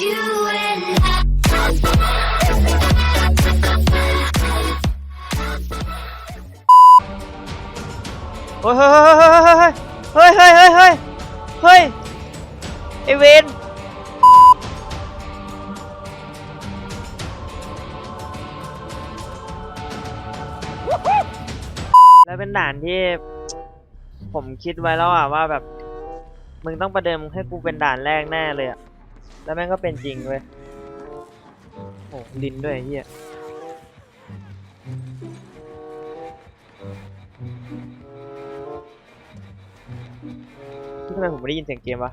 you and I. เฮ้ยเฮ้ยเฮ้ยเฮ้ยเฮ้ยเฮ้ยไอเวนแล้วเป็นด่านที่ผมคิดไว้แล้วอะว่าแบบ มึงต้องประเดิมให้กูเป็นด่านแรกแน่เลยอะ แล้วแม่งก็เป็นจริงเว้ยโอ้ลินด้วยไอ้เฮียทำไมผมไม่ได้ยินเสียงเกมวะ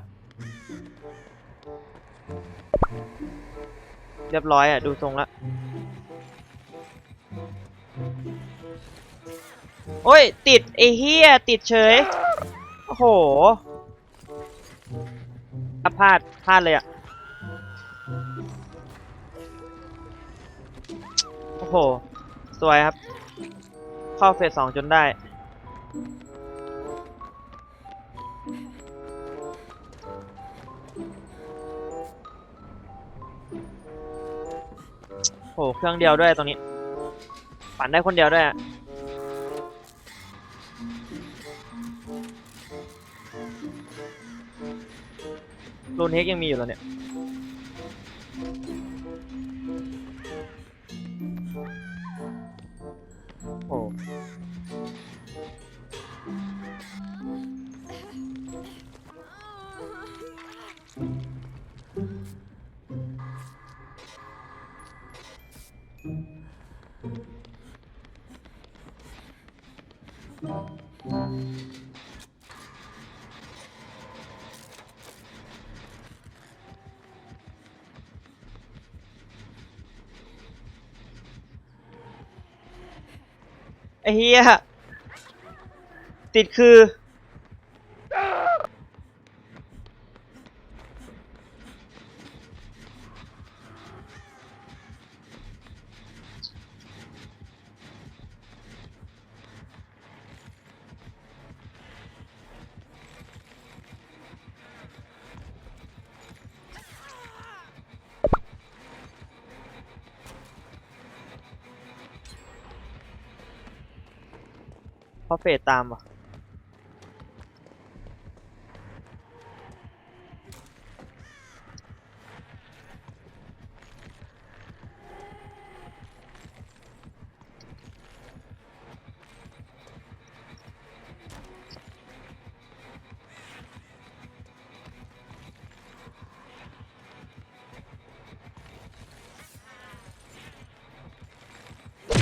เรียบร้อยอะ ดูทรงละ โอ้ย ติด ไอ้เฮียติดเฉย โอ้โหพลาดพลาดเลยอะ อ้โห สวยครับ เข้าเฟสสองจนได้โห เครื่องเดียวด้วยตรงนี้ ปั่นได้คนเดียวด้วยอะรูนเฮกยังมีอยู่แล้วเนี่ย ไอ้เฮียติดคือ เพราะเฟดตามว่ะ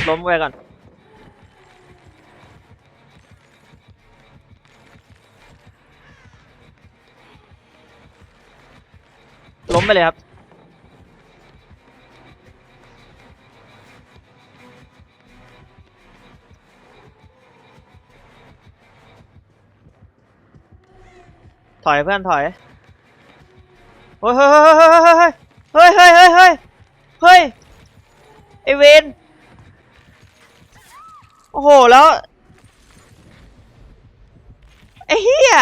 ล้มไว้ก่อน ไปเลยครับ ถอยเพื่อนถอยเฮ้ยเฮ้ยเฮ้ยเฮ้ยเฮ้ยเฮ้ยเฮ้ยไอเวนโอ้โหแล้วไอ้เหี้ย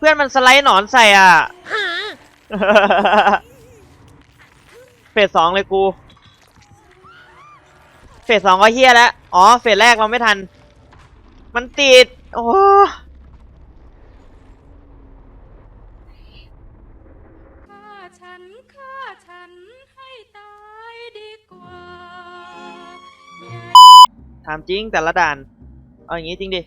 เพื่อนมันสไลด์หนอนใส่อะเฟสสองเลยกู เฟสสองก็เฮี้ยแล้ว อ๋อ เฟสแรกเราไม่ทัน มันติด โอ้ฆ่าฉันฆ่าฉันให้ตายดีกว่า ถามจริงแต่ละด่าน เอาอย่างงี้จริงดิ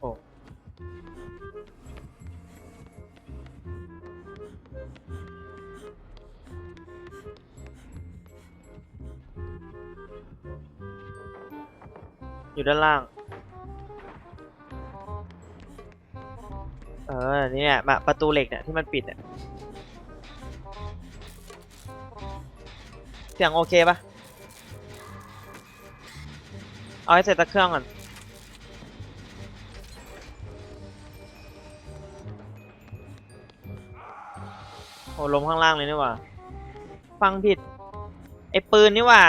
โอ้อยู่ด้านล่าง เออ นี่เนี่ยมาประตูเหล็กเนี่ยที่มันปิดเนี่ย เสียงโอเคปะเอาให้เสร็จตะเครื่องก่อน โอ้ลมข้างล่างเลยนี่หว่า ฟังผิด ไอ้ปืนนี่หว่า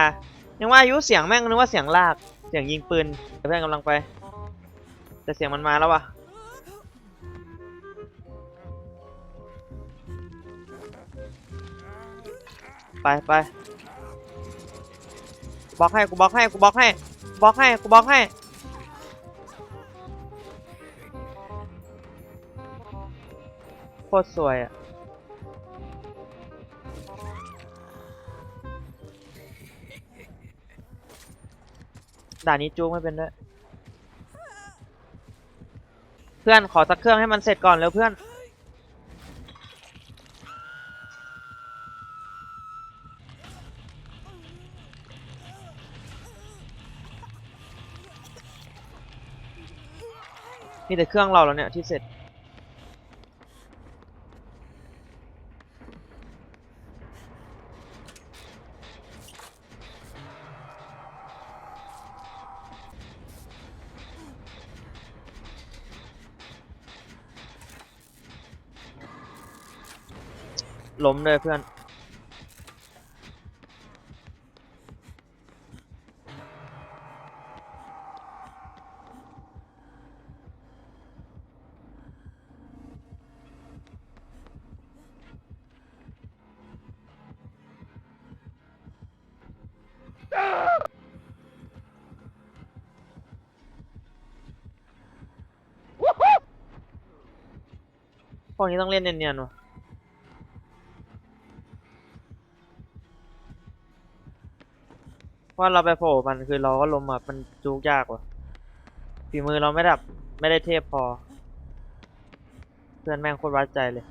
ยังว่าอายุเสียงแม่งนึกว่าเสียงลาก เสียงยิงปืนเดี๋ยวเพื่อนกำลังไป แต่เสียงมันมาแล้วว่ะไปไป บล็อกให้กูบล็อกให้กูบล็อกให้บล็อกให้กูบล็อกให้โคตรสวยอะด่านนี้จูงไม่เป็นด้วยเพื่อนขอสักเครื่องให้มันเสร็จก่อนเร็วเพื่อน แต่เครื่องเราแล้วเนี่ยที่เสร็จ ล้มเลยเพื่อน พวกนี้ต้องเล่นเนียนๆว่ะเพราะเราไปโผล่มันคือเราก็ลมอะมันจูกยากว่ะฝีมือเราไม่ดับไม่ได้เทพพอ เพื่อนแม่งโคตรวัดใจเลย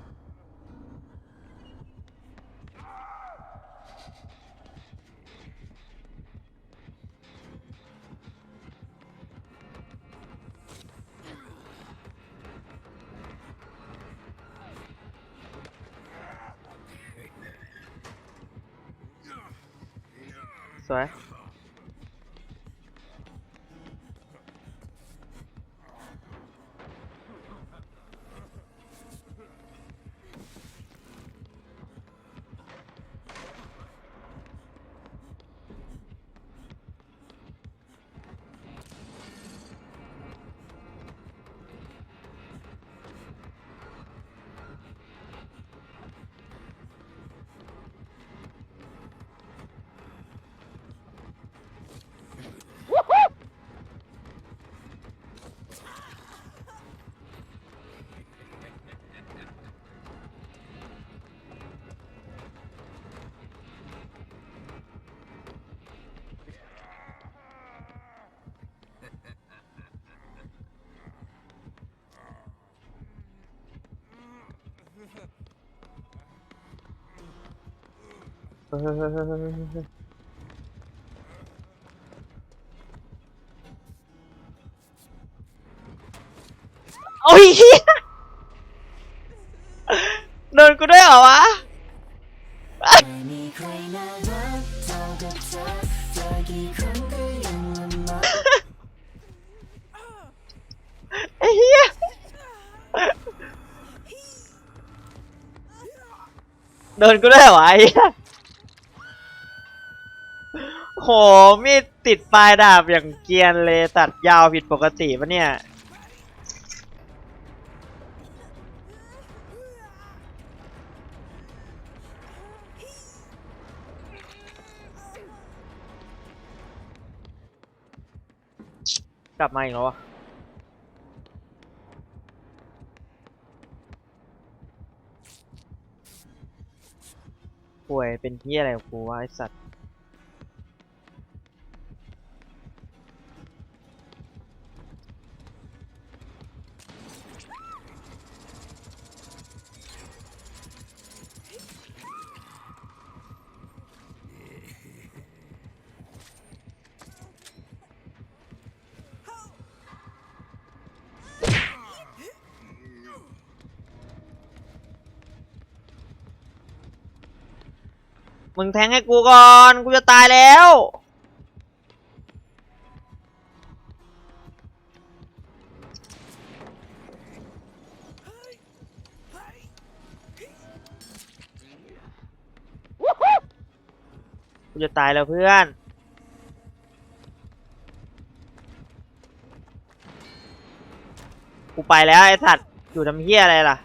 ส โอ้ยเหี้ยโดนกูด้วยเหรอวะไม่มีใครน่ารักเท่ากับเธอเจอกี่ครั้งก็ยังละเหี้ยโดนกูด้วยเหรอวะไอ้ โหมีดติดปลายดาบอย่างเกรียนเลยตัดยาวผิดปกติปะเนี่ย กลับมาอีกแล้ววะป่วยเป็นที่อะไรของกูวะไอสัตว์ มึงแทงให้กูก่อน กูจะตายแล้ว กูจะตายแล้วเพื่อนกูไปแล้วไอ้สัตว์อยู่ทำเฮี้ยอะไรล่ะ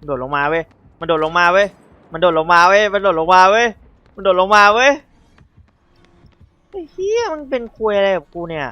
มันโดดลงมาเว้ย มันโดดลงมาเว้ย มันโดดลงมาเว้ย มันโดดลงมาเว้ย มันโดดลงมาเว้ยไอ้เฮี้ยมันเป็นคุยอะไรกับกูเนี่ย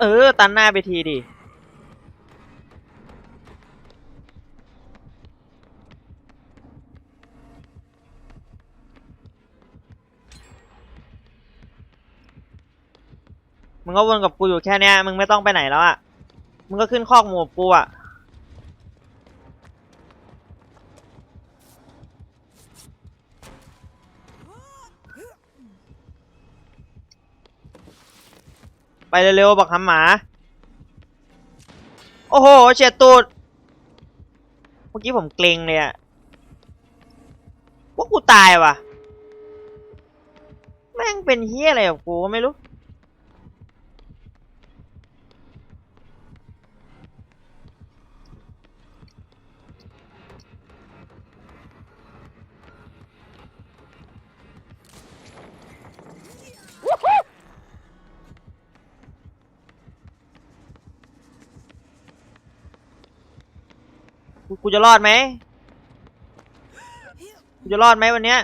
เออ ตันหน้าไปทีดิ มึงก็วนกับกูอยู่แค่เนี้ย มึงไม่ต้องไปไหนแล้วอะ่ะ มึงก็ขึ้นคอกหมูกับกูอะ่ ไปเร็วๆบอกคำหมา โอ้โหเฉียดตูด เมื่อกี้ผมเกรงเลยอะว่ากูตายว่ะ แม่งเป็นเฮี้ยอะไรกับกูก็ไม่รู้ กูจะรอดไหมกูจะรอดไหมวันเนี้ย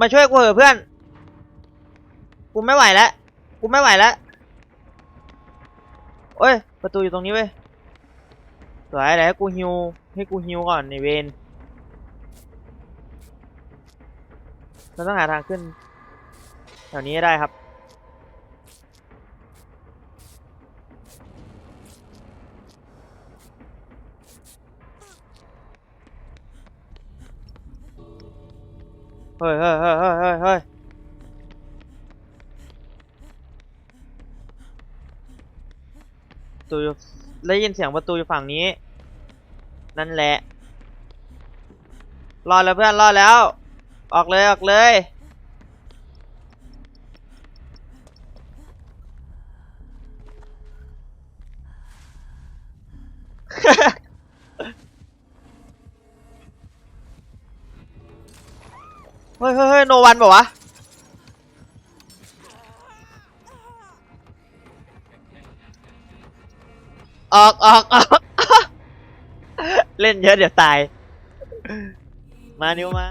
มาช่วยกูเถอะเพื่อน กูไม่ไหวแล้ว กูไม่ไหวแล้วโอ้ย ประตูอยู่ตรงนี้เว้ยสวยเดี๋ยวให้กูฮิว ให้กูฮิวก่อนในเวนเราต้องหาทางขึ้นแถวนี้ได้ครับ เฮ้ยเฮ้ยเฮ้ยเฮ้ยเฮ้ยเฮ้ยประตูอยู่ได้ยินเสียงประตูอยู่ฝั่งนี้ นั่นแหละ รอดแล้วเพื่อนรอดแล้ว ออกเลยออกเลย วันบอกวะออกออกออกเล่นเยอะเดี๋ยวตาย มานิวมา